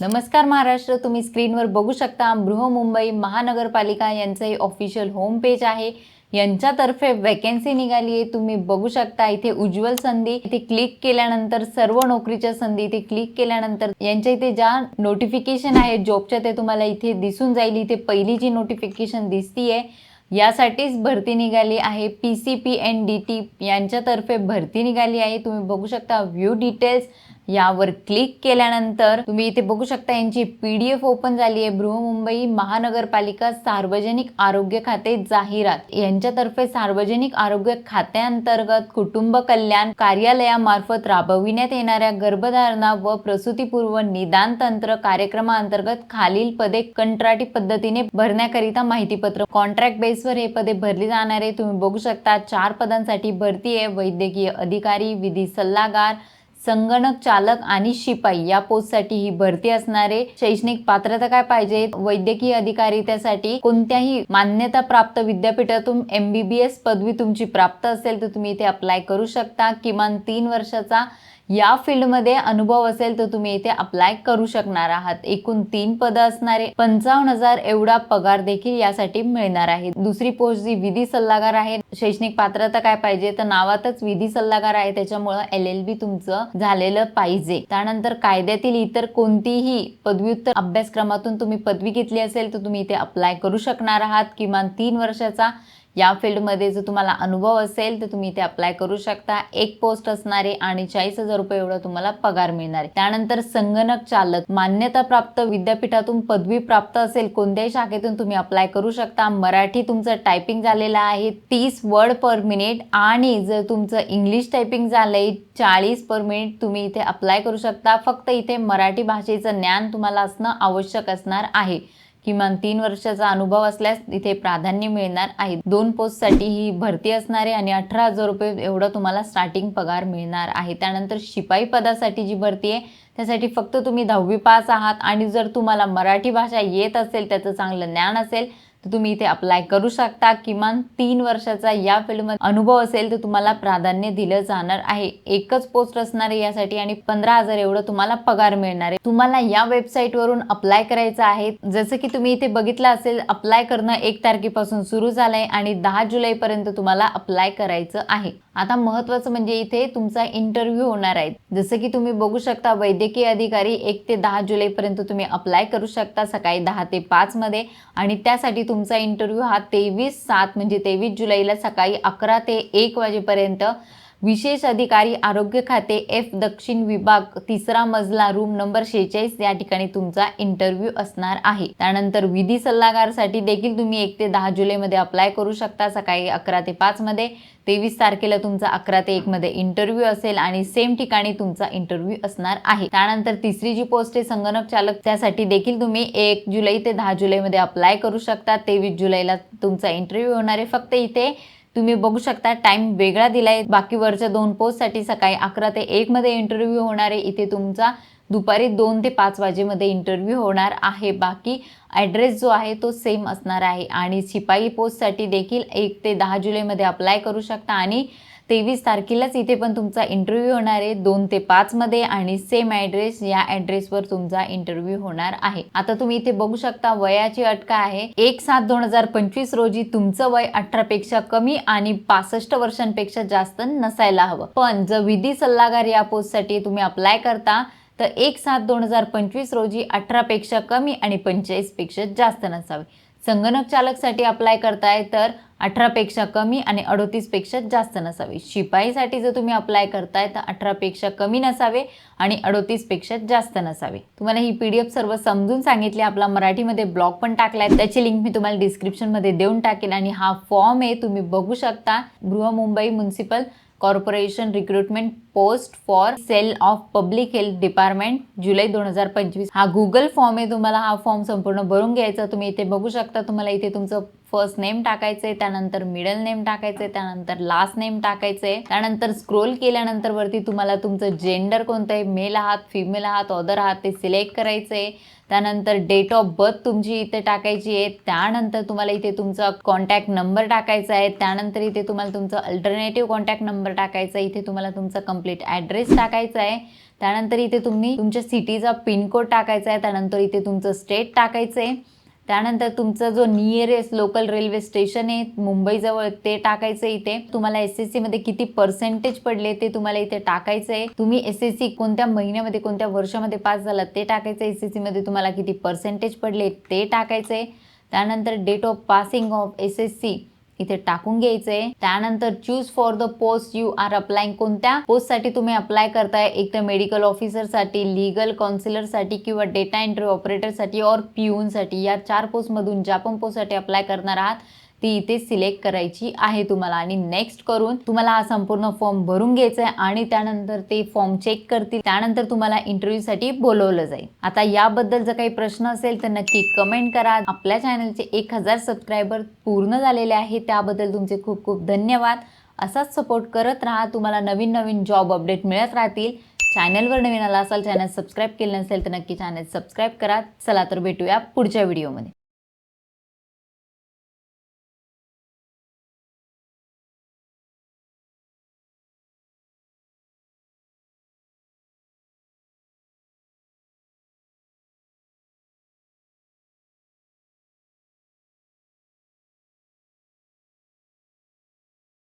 नमस्कार महाराष्ट्र तुम्ही स्क्रीनवर बघू शकता बृहमुंबई महानगरपालिका यांचं हे ऑफिशियल होम पेज आहे. यांच्यातर्फे वॅकन्सी निघाली आहे. तुम्ही बघू शकता इथे उज्ज्वल संधी इथे क्लिक केल्यानंतर सर्व नोकरीच्या संधी इथे क्लिक केल्यानंतर यांच्या इथे ज्या नोटिफिकेशन आहे जॉबच्या ते तुम्हाला इथे दिसून जाईल. इथे पहिली जी नोटिफिकेशन दिसतीये यासाठीच भरती निघाली आहे. P C P N D T यांच्यातर्फे भरती निघाली आहे. तुम्ही बघू शकता व्ह्यू डिटेल्स यावर क्लिक केल्यानंतर तुम्ही इथे बघू शकता यांची पीडीएफ ओपन झाली आहे. बृहमुंबई महानगरपालिका सार्वजनिक आरोग्य खाते जाहिरात. यांच्यातर्फे सार्वजनिक आरोग्य खात्याअंतर्गत कुटुंब कल्याण कार्यालयामार्फत राबविण्यात येणाऱ्या गर्भधारणा व प्रसूतीपूर्व निदान तंत्र कार्यक्रमाअंतर्गत खालील पदे कंत्राटी पद्धतीने भरण्याकरिता माहितीपत्र. कॉन्ट्रॅक्ट बेसवर हे पदे भरली जाणार आहे. तुम्ही बघू शकता चार पदांसाठी भरती आहे. वैद्यकीय अधिकारी विधी सल्लागार संगणक चालक आणि शिपाई या पोस्टसाठी ही भरती असणारे शैक्षणिक पात्रता काय पाहिजे? वैद्यकीय अधिकारी त्यासाठी कोणत्याही मान्यता प्राप्त विद्यापीठातून एम बी बी एस पदवी तुमची प्राप्त असेल तर तुम्ही इथे अप्लाय करू शकता. किमान तीन वर्षाचा या फील्डमध्ये अनुभव असेल तर तुम्ही इथे अप्लाय करू शकणार आहात. एकूण तीन पदं असणारे पंचावन्न हजार एवढा पगार देखील यासाठी मिळणार आहे. दुसरी पोस्ट जी विधी सल्लागार आहे शैक्षणिक पात्रता काय पाहिजे? तर नावातच विधी सल्लागार आहे. त्याच्यामुळं एल एल बी तुमचं झालेलं पाहिजे. त्यानंतर कायद्यातील इतर कोणतीही पदव्युत्तर अभ्यासक्रमातून तुम्ही पदवी घेतली असेल तर तुम्ही इथे अप्लाय करू शकणार आहात. किमान तीन वर्षाचा या फील्डमध्ये जर तुम्हाला अनुभव असेल तर तुम्ही इथे अप्लाय करू शकता. एक पोस्ट असणारे आणि चाळीस हजार रुपये एवढा तुम्हाला पगार मिळणार. आहे त्यानंतर संगणक चालक मान्यता प्राप्त विद्यापीठातून पदवी प्राप्त असेल कोणत्याही शाखेतून तुम्ही अप्लाय करू शकता. मराठी तुमचं टायपिंग झालेलं आहे तीस वर्ड पर मिनिट आणि जर तुमचं इंग्लिश टायपिंग झालंय चाळीस पर मिनिट तुम्ही इथे अप्लाय करू शकता. फक्त इथे मराठी भाषेचं ज्ञान तुम्हाला असणं आवश्यक असणार आहे. किमान तीन वर्षाचा अनुभव असल्यास इथे प्राधान्य मिळणार आहे. दोन पोस्टसाठी ही भरती असणार आहे आणि अठरा हजार रुपये एवढं तुम्हाला स्टार्टिंग पगार मिळणार आहे. त्यानंतर शिपाई पदासाठी जी भरती आहे त्यासाठी फक्त तुम्ही दहावी पास आहात आणि जर तुम्हाला मराठी भाषा येत असेल त्याचं चांगलं ज्ञान असेल तर तुम्ही इथे अप्लाय करू शकता. किमान तीन वर्षाचा या फील्डमध्ये अनुभव असेल तर तुम्हाला प्राधान्य दिलं जाणार आहे. एकच पोस्ट असणार आहे यासाठी आणि पंधरा हजार एवढं तुम्हाला पगार मिळणार आहे. तुम्हाला या वेबसाईटवरून अप्लाय करायचं आहे. जसं की तुम्ही इथे बघितलं असेल अप्लाय करणं एक तारखेपासून सुरू झालंय आणि दहा जुलैपर्यंत तुम्हाला अप्लाय करायचं आहे. आता महत्वाचं म्हणजे इथे तुमचा इंटरव्ह्यू होणार आहे. जसं की तुम्ही बघू शकता वैद्यकीय अधिकारी एक ते दहा जुलैपर्यंत तुम्ही अप्लाय करू शकता सकाळी दहा ते पाच मध्ये. आणि त्यासाठी तुमचा इंटरव्ह्यू हा तेवीस सात म्हणजे तेवीस जुलैला सकाळी अकरा ते एक वाजेपर्यंत विशेष अधिकारी आरोग्य खाते एफ दक्षिण विभाग तिसरा मजला रूम नंबर शेहेचाळीस. या ठिकाणी तुमचा इंटरव्ह्यू असणार आहे. त्यानंतर विधी सल्लागारसाठी देखील तुम्ही एक ते दहा जुलैमध्ये अप्लाय करू शकता. सकाळी अकरा ते पाचमध्ये तेवीस तारखेला तुमचा अकरा ते एक मध्ये इंटरव्ह्यू असेल आणि सेम ठिकाणी तुमचा इंटरव्ह्यू असणार आहे. त्यानंतर तिसरी जी पोस्ट आहे संगणक चालक त्यासाठी देखील तुम्ही एक जुलै ते दहा जुलैमध्ये अप्लाय करू शकता. तेवीस जुलैला तुमचा इंटरव्ह्यू होणार आहे. फक्त इथे तुम्ही बघू शकता टाइम वेगळा दिलाय. बाकी वरच्या दोन पोस्टसाठी सकाळी अकरा ते एक मध्ये इंटरव्ह्यू होणार आहे. इथे तुमचा दुपारी दोन ते पाच वाजेमध्ये इंटरव्ह्यू होणार आहे. बाकी ॲड्रेस जो आहे तो सेम असणार आहे. आणि शिपाई पोस्टसाठी देखील एक ते दहा जुलैमध्ये अप्लाय करू शकता आणि तेवीस तारखेलाच इथे पण तुमचा इंटरव्ह्यू होणार आहे. दोन ते पाचमध्ये आणि सेम ॲड्रेस या ॲड्रेसवर तुमचा इंटरव्ह्यू होणार आहे. आता तुम्ही इथे बघू शकता वयाची अट काय आहे. एक सात दोन हजार पंचवीस रोजी तुमचं वय अठरापेक्षा कमी आणि पासष्ट वर्षांपेक्षा जास्त नसायला हवं. पण जर विधी सल्लागार या पोस्टसाठी तुम्ही अप्लाय करता तर एक सात दोन हजार पंचवीस रोजी अठरापेक्षा कमी आणि पंचेचाळीसपेक्षा जास्त नसावे. संगणक चालकसाठी अप्लाय करताय तर अठरापेक्षा कमी आणि अडोतीसपेक्षा जास्त नसावे. शिपाईसाठी जर तुम्ही अप्लाय करताय तर अठरापेक्षा कमी नसावे आणि अडोतीसपेक्षा जास्त नसावे. तुम्हाला ही पी डी एफ सर्व समजून सांगितली. आपला मराठीमध्ये ब्लॉग पण टाकलाय. त्याची लिंक मी तुम्हाला डिस्क्रिप्शनमध्ये देऊन टाकेल आणि हा फॉर्म आहे तुम्ही बघू शकता. Brihanmumbai municipal corporation recruitment post for cell of public health department जुलै दोन हजार पंचवीस. हा गुगल फॉर्म आहे तुम्हाला हा फॉर्म संपूर्ण भरून घ्यायचा. तुम्ही इथे बघू शकता तुम्हाला इथे तुमचं फर्स्ट नेम टाकायचंय त्यानंतर मिडल नेम टाकायचंय त्यानंतर लास्ट नेम टाकायचंय. त्यानंतर स्क्रोल केल्यानंतर वरती तुम्हाला तुमचं जेंडर कोणतं आहे मेल आहात फिमेल आहात ऑदर आहात ते सिलेक्ट करायचंय. त्यानंतर डेट ऑफ बर्थ तुमची इथे टाकायची आहे. त्यानंतर तुम्हाला इथे तुमचा कॉन्टॅक्ट नंबर टाकायचा आहे. त्यानंतर इथे तुम्हाला तुमचा अल्टरनेटिव्ह कॉन्टॅक्ट नंबर टाकायचा आहे. इथे तुम्हाला तुमचा कंप्लीट ॲड्रेस टाकायचा आहे. त्यानंतर इथे तुम्ही तुमच्या सिटीचा पिनकोड टाकायचा आहे. त्यानंतर इथे तुमचं स्टेट टाकायचं आहे. त्यानंतर तुमचा जो नियरेस्ट लोकल रेल्वे स्टेशन आहे मुंबईजवळ ते टाकायचं इथे. तुम्हाला एसएससी मध्ये किती पर्सेंटेज पडले ते तुम्हाला इथे टाकायचं आहे. तुम्ही एसएससी कोणत्या महिन्यामध्ये कोणत्या वर्षामध्ये पास झाला ते टाकायचं एसएससी मध्ये तुम्हाला किती पर्सेंटेज पडले ते टाकायचं आहे. त्यानंतर date of passing of SSC इथे टाकून घ्यायचंय. त्यानंतर choose for the post you are apply कोणत्या पोस्टसाठी तुम्ही अप्लाय करताय एक तर मेडिकल ऑफिसरसाठी लिगल काउन्सिलरसाठी किंवा डेटा एंट्री ऑपरेटरसाठी और पिऊनसाठी या चार पोस्टमधून ज्या पण पोस्टसाठी अप्लाय करणार आहात ती इथे सिलेक्ट करायची आहे तुम्हाला. आणि नेक्स्ट करून तुम्हाला हा संपूर्ण फॉर्म भरून घ्यायचा आहे आणि त्यानंतर ते फॉर्म चेक करतील. त्यानंतर तुम्हाला इंटरव्ह्यूसाठी बोलवलं जाईल. आता याबद्दल जर काही प्रश्न असेल तर नक्की कमेंट करा. आपल्या चॅनलचे एक हजार सबस्क्रायबर पूर्ण झालेले आहे त्याबद्दल तुमचे खूप खूप धन्यवाद. असाच सपोर्ट करत राहा. तुम्हाला नवीन नवीन जॉब अपडेट मिळत राहतील. चॅनलवर नवीन आला असाल चॅनल सबस्क्राईब केलं नसेल तर नक्की चॅनल सबस्क्राईब करा. चला तर भेटूया पुढच्या व्हिडिओमध्ये